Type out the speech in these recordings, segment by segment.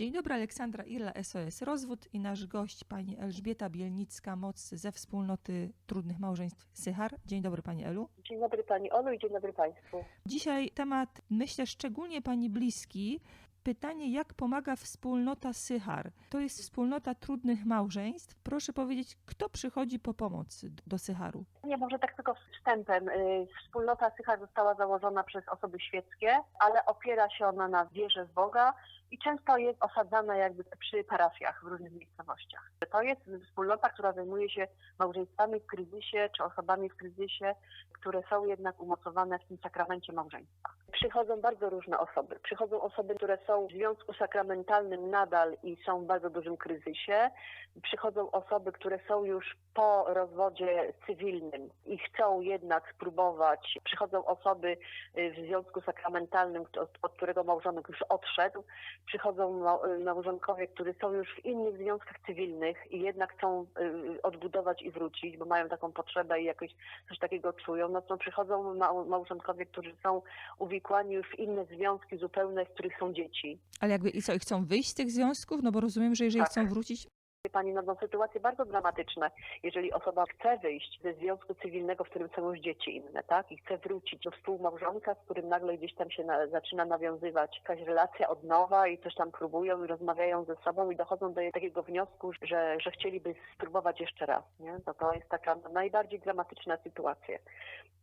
Dzień dobry, Aleksandra Irla, SOS Rozwód i nasz gość pani Elżbieta Bielnicka-Moc ze wspólnoty trudnych małżeństw Sychar. Dzień dobry pani Elu. Dzień dobry Pani Olu i dzień dobry Państwu. Dzisiaj temat, myślę, szczególnie pani bliski. Pytanie, jak pomaga wspólnota Sychar? To jest wspólnota trudnych małżeństw. Proszę powiedzieć, kto przychodzi po pomoc do Sycharu? Nie, może tak tylko wstępem. Y, Wspólnota Sychar została założona przez osoby świeckie, ale opiera się ona na wierze w Boga i często jest osadzana jakby przy parafiach w różnych miejscowościach. To jest wspólnota, która zajmuje się małżeństwami w kryzysie czy osobami w kryzysie, które są jednak umocowane w tym sakramencie małżeństwa. Przychodzą bardzo różne osoby. Przychodzą osoby, które są w związku sakramentalnym nadal i są w bardzo dużym kryzysie. Przychodzą osoby, które są już po rozwodzie cywilnym i chcą jednak spróbować. Przychodzą osoby y, w związku sakramentalnym, od, od którego małżonek już odszedł. Przychodzą y, małżonkowie, którzy są już w innych związkach cywilnych i jednak chcą y, odbudować i wrócić, bo mają taką potrzebę i jakoś coś takiego czują. No to przychodzą mał- małżonkowie, którzy są uwikłani już w inne związki zupełne, w których są dzieci. Ale jakby i co, i chcą wyjść z tych związków? No bo rozumiem, że jeżeli Tak. chcą wrócić, Pani, no, no sytuacje bardzo dramatyczne. Jeżeli osoba chce wyjść ze związku cywilnego, w którym są już dzieci inne, tak, i chce wrócić do współmałżonka, z którym nagle gdzieś tam się na, zaczyna nawiązywać jakaś relacja od nowa i coś tam próbują i rozmawiają ze sobą i dochodzą do takiego wniosku, że, że chcieliby spróbować jeszcze raz, nie? To to jest taka najbardziej dramatyczna sytuacja.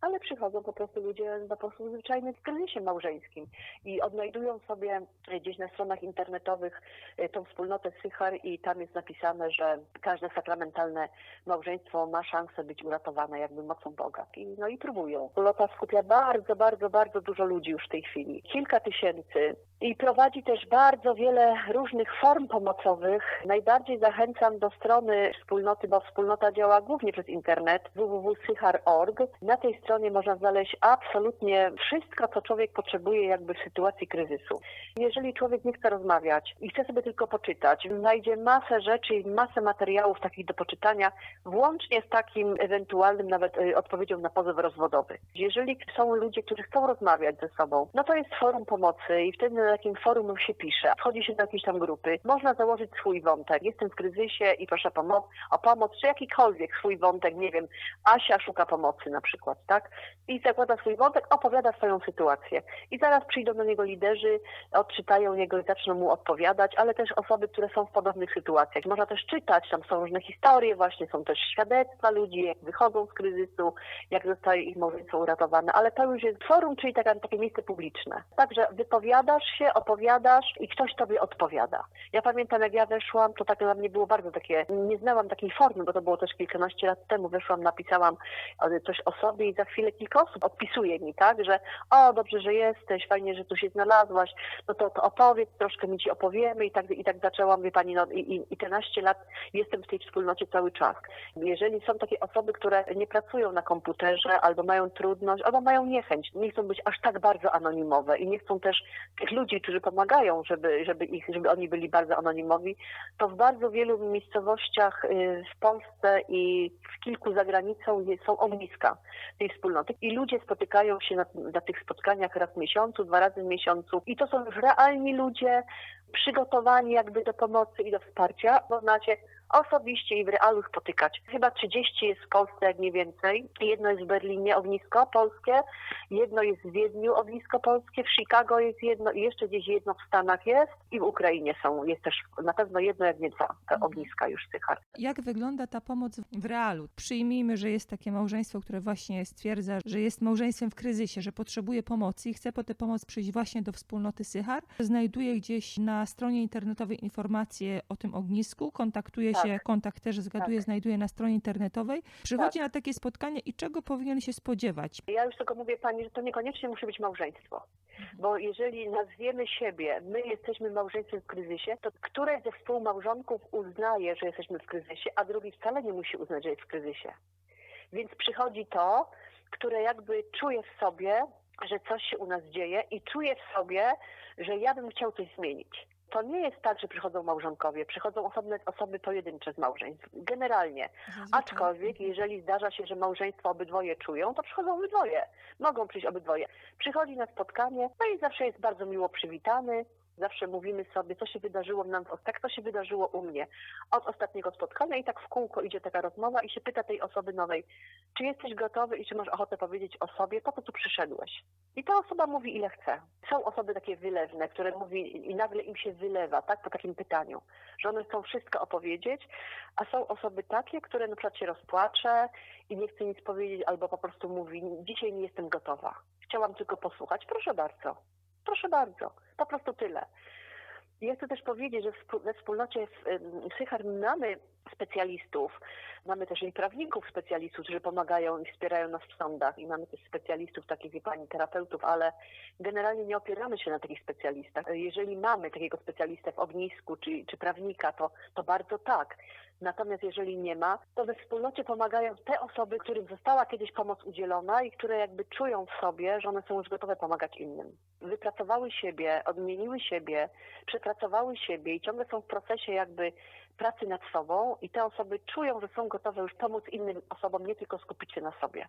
Ale przychodzą po prostu ludzie po prostu zwyczajnie w kryzysie małżeńskim i odnajdują sobie gdzieś na stronach internetowych e, tą wspólnotę Sychar i tam jest napisane, że każde sakramentalne małżeństwo ma szansę być uratowane jakby mocą Boga. I, no i próbują. Wspólnota skupia bardzo, bardzo, bardzo dużo ludzi już w tej chwili. Kilka tysięcy. I prowadzi też bardzo wiele różnych form pomocowych. Najbardziej zachęcam do strony wspólnoty, bo wspólnota działa głównie przez internet www.sychar.org. Na tej stronie można znaleźć absolutnie wszystko, co człowiek potrzebuje jakby w sytuacji kryzysu. Jeżeli człowiek nie chce rozmawiać i chce sobie tylko poczytać, znajdzie masę rzeczy masę materiałów takich do poczytania, włącznie z takim ewentualnym nawet y, odpowiedzią na pozew rozwodowy. Jeżeli są ludzie, którzy chcą rozmawiać ze sobą, no to jest forum pomocy i wtedy na takim forum się pisze. Wchodzi się do jakiejś tam grupy. Można założyć swój wątek. Jestem w kryzysie i proszę pomo- o pomoc, czy jakikolwiek swój wątek, nie wiem, Asia szuka pomocy na przykład, tak? I zakłada swój wątek, opowiada swoją sytuację. I zaraz przyjdą do niego liderzy, odczytają jego i zaczną mu odpowiadać, ale też osoby, które są w podobnych sytuacjach. Można też czytać, tam są różne historie, właśnie są też świadectwa ludzi, jak wychodzą z kryzysu, jak zostaje ich małżeństwo uratowane, ale to już jest forum, czyli taka, takie miejsce publiczne. Także wypowiadasz się, opowiadasz i ktoś tobie odpowiada. Ja pamiętam, jak ja weszłam, to tak dla mnie było bardzo takie, nie znałam takiej formy, bo to było też kilkanaście lat temu, weszłam, napisałam e, coś o sobie i za chwilę kilka osób odpisuje mi, tak, że o, dobrze, że jesteś, fajnie, że tu się znalazłaś, no to, to opowiedz, troszkę my ci opowiemy i tak, i tak zaczęłam, wie pani, no i, i, i 11 lat jestem w tej wspólnocie cały czas. Jeżeli są takie osoby, które nie pracują na komputerze, albo mają trudność, albo mają niechęć, nie chcą być aż tak bardzo anonimowe i nie chcą też tych ludzi, którzy pomagają, żeby, żeby ich, żeby oni byli bardzo anonimowi, to w bardzo wielu miejscowościach y, w Polsce i w kilku za granicą są ogniska tej wspólnoty i ludzie spotykają się na, na tych spotkaniach raz w miesiącu, dwa razy w miesiącu i to są już realni ludzie, przygotowani jakby do pomocy i do wsparcia. Można się osobiście i w realu spotykać. Chyba 30 jest w Polsce, jak nie więcej. Jedno jest w Berlinie, ognisko polskie, jedno jest w Wiedniu, ognisko polskie, w Chicago jest jedno i jeszcze gdzieś jedno w Stanach jest i w Ukrainie są, jest też na pewno jedno, jak nie dwa e, ogniska już Sychar. Jak wygląda ta pomoc w realu? Przyjmijmy, że jest takie małżeństwo, które właśnie stwierdza, że jest małżeństwem w kryzysie, że potrzebuje pomocy i chce po tę pomoc przyjść właśnie do wspólnoty Sychar. Znajduje gdzieś na stronie internetowej informacje o tym ognisku, kontaktuje Tak. się, kontakt też zgaduje, Tak. znajduje na stronie internetowej, przychodzi na takie spotkanie i czego powinien się spodziewać? Ja już tylko mówię Pani, że to niekoniecznie musi być małżeństwo. Bo jeżeli nazwiemy siebie, my jesteśmy małżeństwem w kryzysie, to któreś ze współmałżonków uznaje, że jesteśmy w kryzysie, a drugi wcale nie musi uznać, że jest w kryzysie. Więc przychodzi to, które jakby czuje w sobie, że coś się u nas dzieje i czuje w sobie, że ja bym chciał coś zmienić. To nie jest tak, że przychodzą małżonkowie, przychodzą osobne osoby pojedyncze z małżeństw. Generalnie. Aczkolwiek, jeżeli zdarza się, że małżeństwo obydwoje czują, to przychodzą obydwoje. Mogą przyjść obydwoje. Przychodzi na spotkanie, no i zawsze jest bardzo miło przywitany. Zawsze mówimy sobie, co się wydarzyło nam, tak to się wydarzyło u mnie. Od ostatniego spotkania i tak w kółko idzie taka rozmowa i się pyta tej osoby nowej, czy jesteś gotowy i czy masz ochotę powiedzieć o sobie, po co tu przyszedłeś? I ta osoba mówi, ile chce. Są osoby takie wylewne, które mówi i nagle im się wylewa, tak, po takim pytaniu, że one chcą wszystko opowiedzieć, a są osoby takie, które na przykład się rozpłacze i nie chce nic powiedzieć, albo po prostu mówi, dzisiaj nie jestem gotowa. Chciałam tylko posłuchać. Proszę bardzo. Proszę bardzo. Po prostu tyle. Ja chcę też powiedzieć, że we wspólnocie Sychar mamy specjalistów, mamy też i prawników specjalistów, którzy pomagają i wspierają nas w sądach i mamy też specjalistów, takich wie pani, terapeutów, ale generalnie nie opieramy się na takich specjalistach. Jeżeli mamy takiego specjalistę w ognisku czy, czy prawnika, to, to bardzo tak. Natomiast jeżeli nie ma, to we wspólnocie pomagają te osoby, którym została kiedyś pomoc udzielona i które jakby czują w sobie, że one są już gotowe pomagać innym. Wypracowały siebie, odmieniły siebie, przepracowały siebie i ciągle są w procesie jakby pracy nad sobą i te osoby czują, że są gotowe już pomóc innym osobom, nie tylko skupić się na sobie.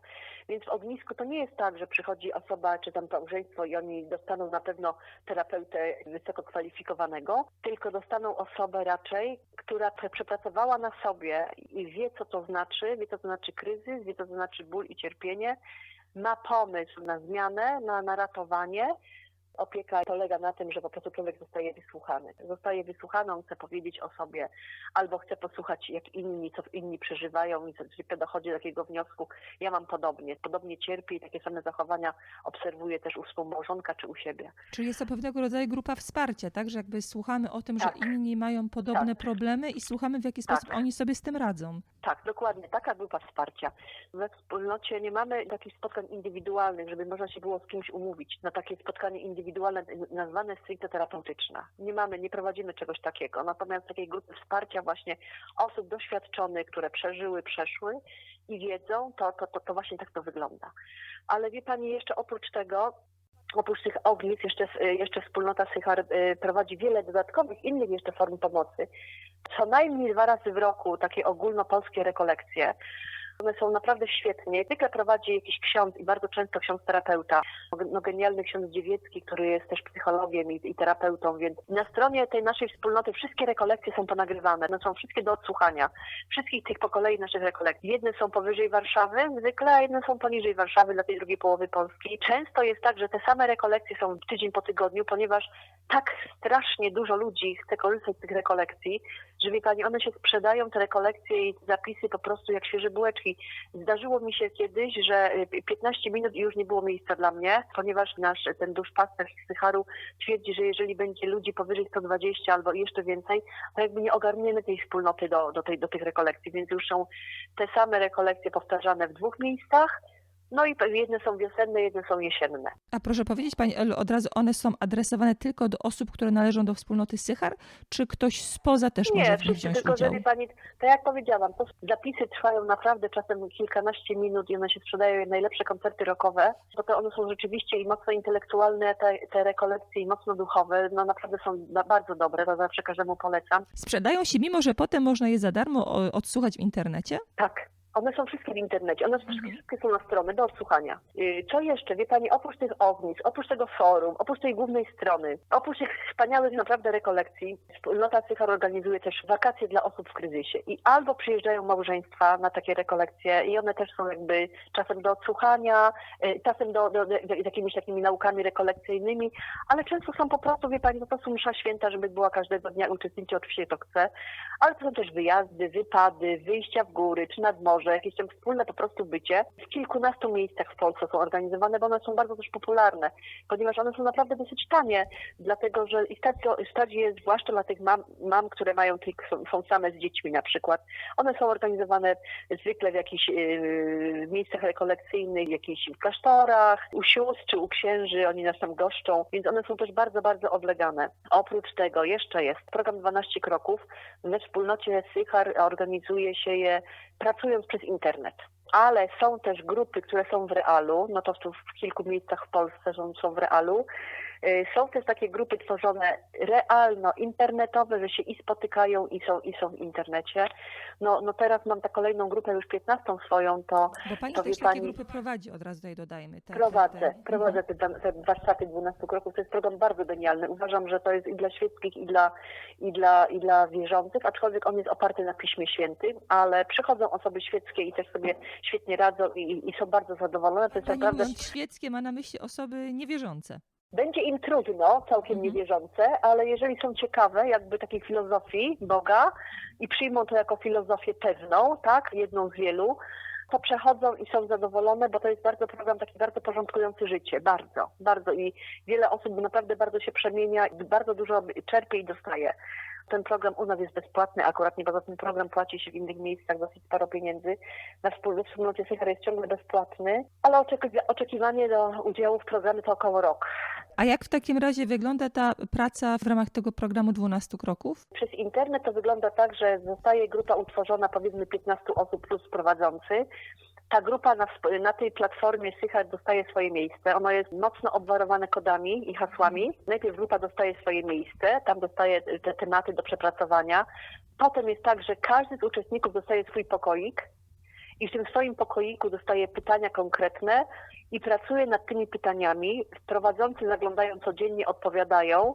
Więc w ognisku to nie jest tak, że przychodzi osoba czy tam małżeństwo i oni dostaną na pewno terapeutę wysoko kwalifikowanego, tylko dostaną osobę raczej, która prze- przepracowała na sobie i wie, co to znaczy, wie, co to znaczy kryzys, wie, co to znaczy ból i cierpienie, ma pomysł na zmianę, na, na ratowanie. Opieka polega na tym, że po prostu człowiek zostaje wysłuchany. Zostaje wysłuchany, on chce powiedzieć o sobie, albo chce posłuchać, jak inni, co inni przeżywają i dochodzi do takiego wniosku, ja mam podobnie, podobnie cierpię i takie same zachowania obserwuję też u współmałżonka czy u siebie. Czyli jest to pewnego rodzaju grupa wsparcia, tak? Że jakby słuchamy o tym, Tak. że inni mają podobne Tak. problemy i słuchamy, w jaki Tak. sposób oni sobie z tym radzą. Tak, dokładnie, taka grupa wsparcia. We wspólnocie nie mamy takich spotkań indywidualnych, żeby można się było z kimś umówić na takie spotkanie indywidualne, nazwane stricte terapeutyczne. Nie mamy, nie prowadzimy czegoś takiego. Natomiast takiej grupy wsparcia właśnie osób doświadczonych, które przeżyły, przeszły i wiedzą, to, to, to, to właśnie tak to wygląda. Ale wie Pani, jeszcze oprócz tego, oprócz tych ognisk, jeszcze, jeszcze wspólnota Sychar y, prowadzi wiele dodatkowych, innych jeszcze form pomocy. Co najmniej dwa razy w roku takie ogólnopolskie rekolekcje. One są naprawdę świetnie. Zwykle prowadzi jakiś ksiądz i bardzo często ksiądz terapeuta. No, genialny ksiądz Dziewiecki, który jest też psychologiem i, i terapeutą, więc na stronie tej naszej wspólnoty wszystkie rekolekcje są ponagrywane. One są wszystkie do odsłuchania. Wszystkich tych po kolei naszych rekolekcji. Jedne są powyżej Warszawy zwykle, a jedne są poniżej Warszawy dla tej drugiej połowy Polski. Często jest tak, że te same rekolekcje są tydzień po tygodniu, ponieważ tak strasznie dużo ludzi chce korzystać z tych rekolekcji, że wie Pani, one się sprzedają, te rekolekcje i zapisy po prostu jak świeże bułeczki. Zdarzyło mi się kiedyś, że y, 15 minut i już nie było miejsca dla mnie, ponieważ nasz ten duszpasterz z Sycharu twierdzi, że jeżeli będzie ludzi powyżej 120 albo jeszcze więcej, to jakby nie ogarniemy tej wspólnoty do, do, tej, do tych rekolekcji, więc już są te same rekolekcje powtarzane w dwóch miejscach, no i jedne są wiosenne, jedne są jesienne. A proszę powiedzieć Pani Elu, od razu one są adresowane tylko do osób, które należą do wspólnoty Sychar, czy ktoś spoza też może Nie, w nich wziąć tylko udział? wie pani, tak jak powiedziałam, to zapisy trwają naprawdę czasem kilkanaście minut i one się sprzedają jak najlepsze koncerty rockowe, bo to one są rzeczywiście i mocno intelektualne, te, te rekolekcje i mocno duchowe, no naprawdę są bardzo dobre, to zawsze każdemu polecam. Sprzedają się, mimo że potem można je za darmo odsłuchać w internecie? Tak. One są wszystkie w internecie, one Mhm. wszystkie, wszystkie są na strony do odsłuchania. Yy, Co jeszcze, wie Pani, oprócz tych ognisk, oprócz tego forum, oprócz tej głównej strony, oprócz tych wspaniałych naprawdę rekolekcji, wspólnota Sychar organizuje też wakacje dla osób w kryzysie. I albo przyjeżdżają małżeństwa na takie rekolekcje i one też są jakby czasem do odsłuchania, yy, czasem do, do, do, do jakimiś takimi naukami rekolekcyjnymi, ale często są po prostu, wie Pani, po prostu msza święta, żeby była każdego dnia, uczestniczy oczywiście to chce, ale to są też wyjazdy, wypady, wyjścia w góry czy nad morze, jakieś tam wspólne po prostu bycie. W kilkunastu miejscach w Polsce są organizowane, bo one są bardzo też popularne, ponieważ one są naprawdę dosyć tanie, dlatego że i stać jest zwłaszcza dla tych mam, mam które mają tylko, są, same z dziećmi na przykład. One są organizowane zwykle w jakichś yy, miejscach rekolekcyjnych, w jakichś klasztorach, u sióstr czy u księży, oni nas tam goszczą, więc one są też bardzo, bardzo oblegane. Oprócz tego jeszcze jest program 12 kroków. We wspólnocie Sychar organizuje się je pracując przez internet. Ale są też grupy, które są w realu, no to tu w kilku miejscach w Polsce są, są w realu. Y, Są też takie grupy tworzone realno, internetowe, że się i spotykają i są, i są w internecie. No, no teraz mam ta kolejną grupę, już 15 swoją, to Bo pani To też takie pani- grupy prowadzi, od razu tutaj dodajmy. Te, prowadzę, te, te. prowadzę te, te warsztaty 12 kroków. To jest program bardzo genialny. Uważam, że to jest i dla świeckich, i dla, i dla, i dla wierzących, aczkolwiek on jest oparty na Piśmie Świętym, ale przychodzą osoby świeckie i też sobie świetnie radzą i, i są bardzo zadowolone. To jest Pani naprawdę świeckie ma na myśli osoby niewierzące. Będzie im trudno, całkiem Mhm. niewierzące, ale jeżeli są ciekawe jakby takiej filozofii Boga i przyjmą to jako filozofię pewną, tak, jedną z wielu, to przechodzą i są zadowolone, bo to jest bardzo program taki bardzo porządkujący życie, bardzo, bardzo i wiele osób naprawdę bardzo się przemienia, bardzo dużo czerpie i dostaje. Ten program u nas jest bezpłatny, akurat nie poza ten program płaci się w innych miejscach dosyć sporo pieniędzy. Na wspólnocie Sychar jest ciągle bezpłatny, ale oczeki- oczekiwanie do udziału w programie to około rok. A jak w takim razie wygląda ta praca w ramach tego programu 12 kroków? Przez internet to wygląda tak, że zostaje grupa utworzona powiedzmy 15 osób plus prowadzący. Ta grupa na, na tej platformie Sychar dostaje swoje miejsce. Ono jest mocno obwarowane kodami i hasłami. Najpierw grupa dostaje swoje miejsce, tam dostaje te tematy do przepracowania. Potem jest tak, że każdy z uczestników dostaje swój pokoik i w tym swoim pokoiku dostaje pytania konkretne i pracuje nad tymi pytaniami. Prowadzący zaglądają codziennie, odpowiadają.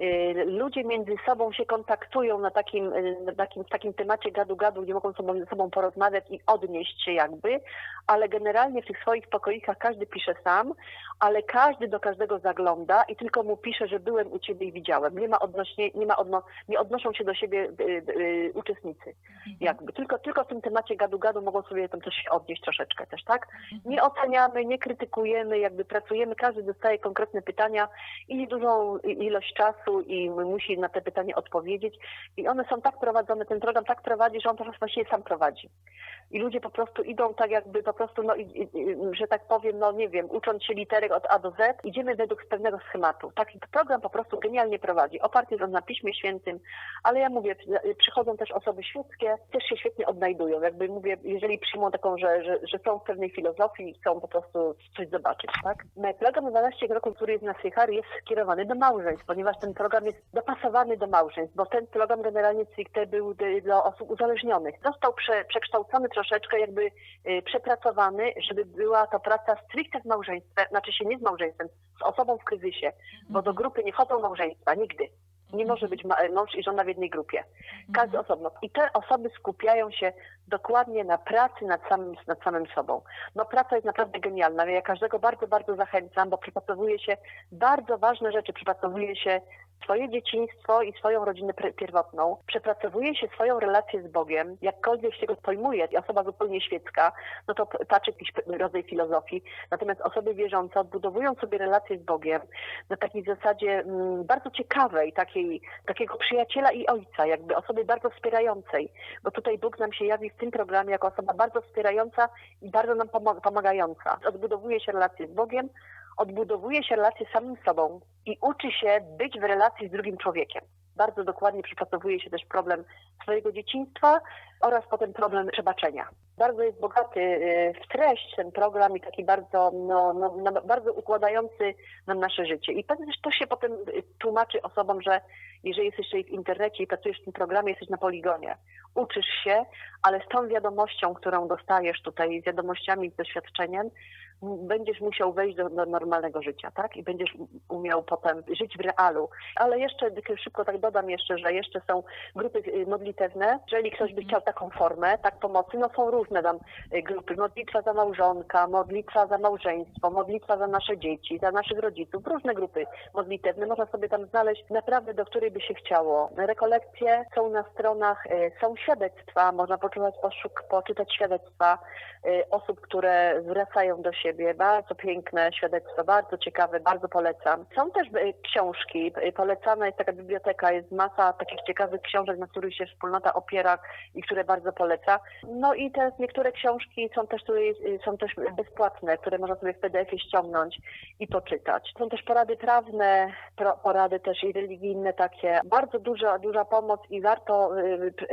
Y, Ludzie między sobą się kontaktują na takim, y, na takim, takim temacie gadu-gadu, gdzie mogą sobą, ze sobą porozmawiać i odnieść się jakby, ale generalnie w tych swoich pokoikach każdy pisze sam, ale każdy do każdego zagląda i tylko mu pisze, że byłem u ciebie i widziałem. Nie ma odnośnie, nie ma odno, nie odnoszą się do siebie y, y, uczestnicy. Jakby. Tylko, tylko w tym temacie gadu-gadu mogą sobie tam coś się odnieść troszeczkę też, tak? Nie oceniamy, nie krytykujemy, jakby pracujemy, każdy dostaje konkretne pytania i niedużą i- ilość czasu i musi na te pytania odpowiedzieć. I one są tak prowadzone, ten program tak prowadzi, że on teraz właściwie sam prowadzi. I ludzie po prostu idą tak jakby po prostu, no, i, i, że tak powiem, no nie wiem, ucząc się literek od A do Z, idziemy według pewnego schematu. Taki program po prostu genialnie prowadzi. Oparty jest on na Piśmie Świętym, ale ja mówię, przy- przychodzą też osoby świeckie, też się świetnie odnajdują. Jakby mówię, jeżeli przyjmą taką, że, że, że są w pewnej filozofii i chcą po prostu coś zobaczyć, tak? Program 12 kroków, który jest na Sychar, jest skierowany do małżeństw, ponieważ ten program jest dopasowany do małżeństw, bo ten program generalnie stricte był d- dla osób uzależnionych. Został prze, przekształcony troszeczkę, jakby y, przepracowany, żeby była to praca stricte z małżeństwem, znaczy się nie z małżeństwem, z osobą w kryzysie, bo do grupy nie wchodzą małżeństwa, nigdy. Nie może być ma- mąż i żona w jednej grupie. Każdy osobno. I te osoby skupiają się dokładnie na pracy nad samym, nad samym sobą. No praca jest naprawdę genialna. Ja każdego bardzo, bardzo zachęcam, bo przepracowuje się bardzo ważne rzeczy. Przepracowuje się swoje dzieciństwo i swoją rodzinę pierwotną. Przepracowuje się swoją relację z Bogiem. Jakkolwiek się go pojmuje, osoba zupełnie świecka, no to p- patrzy jakiś rodzaj filozofii. Natomiast osoby wierzące odbudowują sobie relacje z Bogiem na takiej zasadzie mm, bardzo ciekawej, takiej, takiego przyjaciela i ojca, jakby osoby bardzo wspierającej, bo tutaj Bóg nam się jawi w tym programie jako osoba bardzo wspierająca i bardzo nam pomagająca. Odbudowuje się relacje z Bogiem, odbudowuje się relacje z samym sobą i uczy się być w relacji z drugim człowiekiem. Bardzo dokładnie przepracowuje się też problem swojego dzieciństwa oraz potem problem przebaczenia. Bardzo jest bogaty y, w treść ten program i taki bardzo, no, no, no, bardzo układający nam nasze życie. I pewnie też to się potem tłumaczy osobom, że jeżeli jesteś w internecie i pracujesz w tym programie, jesteś na poligonie, uczysz się, ale z tą wiadomością, którą dostajesz tutaj, z wiadomościami, z doświadczeniem, będziesz musiał wejść do, do normalnego życia, tak? I będziesz umiał potem żyć w realu. Ale jeszcze szybko tak dodam jeszcze, że jeszcze są grupy y, modlitewne. Jeżeli ktoś by chciał taką formę, tak pomocy, no są różne tam y, grupy. Modlitwa za małżonka, modlitwa za małżeństwo, modlitwa za nasze dzieci, za naszych rodziców. Różne grupy modlitewne. Można sobie tam znaleźć naprawdę, do której by się chciało. Rekolekcje są na stronach, y, są świadectwa, można poczytać, poszuk, poczytać świadectwa osób, które wracają do siebie. Bardzo piękne świadectwa, bardzo ciekawe, bardzo polecam. Są też y, książki. Y, Polecana jest taka biblioteka, jest masa takich ciekawych książek, na których się wspólnota opiera i które bardzo poleca. No i te niektóre książki są też, tutaj, y, są też bezpłatne, które można sobie w PDF-ie ściągnąć i poczytać. Są też porady prawne, porady też i religijne takie. Bardzo duża, duża pomoc i warto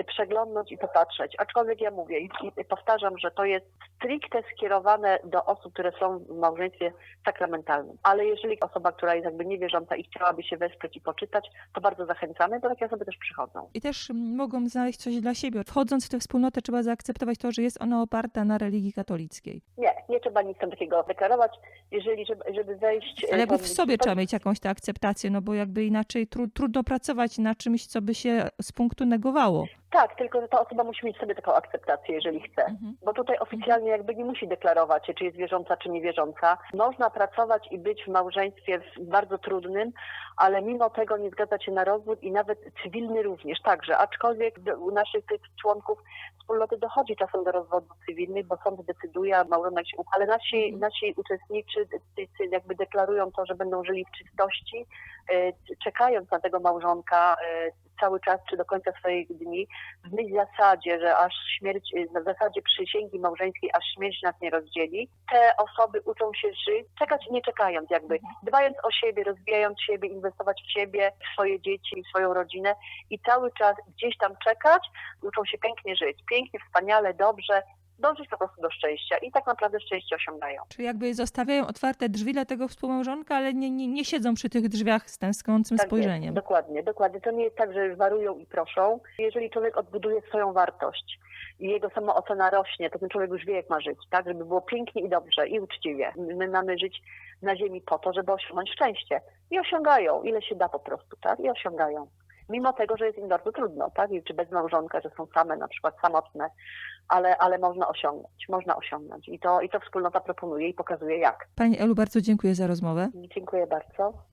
przeglądnąć i popatrzeć. Aczkolwiek ja mówię i powtarzam, że to jest stricte skierowane do osób, które które są w małżeństwie sakramentalnym. Ale jeżeli osoba, która jest jakby niewierząca i chciałaby się wesprzeć i poczytać, to bardzo zachęcamy, bo takie osoby też przychodzą. I też mogą znaleźć coś dla siebie. Wchodząc w tę wspólnotę trzeba zaakceptować to, że jest ona oparta na religii katolickiej. Nie, nie trzeba nic tam takiego deklarować. Jeżeli, żeby, żeby wejść... Ale jakby w sobie trzeba mieć jakąś tę akceptację, no bo jakby inaczej tru, trudno pracować na czymś, co by się z punktu negowało. Tak, tylko że ta osoba musi mieć sobie taką akceptację, jeżeli chce. Mhm. Bo tutaj oficjalnie jakby nie musi deklarować się, czy jest wierząca, czy niewierząca. Można pracować i być w małżeństwie bardzo trudnym, ale mimo tego nie zgadzać się na rozwód i nawet cywilny również także. Aczkolwiek u naszych tych członków wspólnoty dochodzi czasem do rozwodów cywilnych, bo sąd decyduje, a małżonek się Ale nasi, Mhm. nasi uczestnicy decyzy jakby deklarują to, że będą żyli w czystości, e, czekając na tego małżonka e, cały czas, czy do końca swoich dni, w myśl zasadzie, że aż śmierć, na zasadzie przysięgi małżeńskiej, aż śmierć nas nie rozdzieli, te osoby uczą się żyć, czekać nie czekając jakby, dbając o siebie, rozwijając siebie, inwestować w siebie, w swoje dzieci, w swoją rodzinę i cały czas gdzieś tam czekać, uczą się pięknie żyć, pięknie, wspaniale, dobrze, dążyć po prostu do szczęścia i tak naprawdę szczęście osiągają. Czyli jakby zostawiają otwarte drzwi dla tego współmałżonka, ale nie, nie, nie siedzą przy tych drzwiach z tęskniącym Tak spojrzeniem. Jest, dokładnie, dokładnie. To nie jest tak, że warują i proszą. Jeżeli człowiek odbuduje swoją wartość i jego samoocena rośnie, to ten człowiek już wie, jak ma żyć, tak? Żeby było pięknie i dobrze i uczciwie. My mamy żyć na ziemi po to, żeby osiągnąć szczęście. I osiągają, ile się da po prostu, tak? I osiągają. Mimo tego, że jest im bardzo trudno, tak? Czy bez małżonka, że są same, na przykład samotne, ale, ale można osiągnąć, można osiągnąć. I to, I to wspólnota proponuje i pokazuje jak. Pani Elu, bardzo dziękuję za rozmowę. Dziękuję bardzo.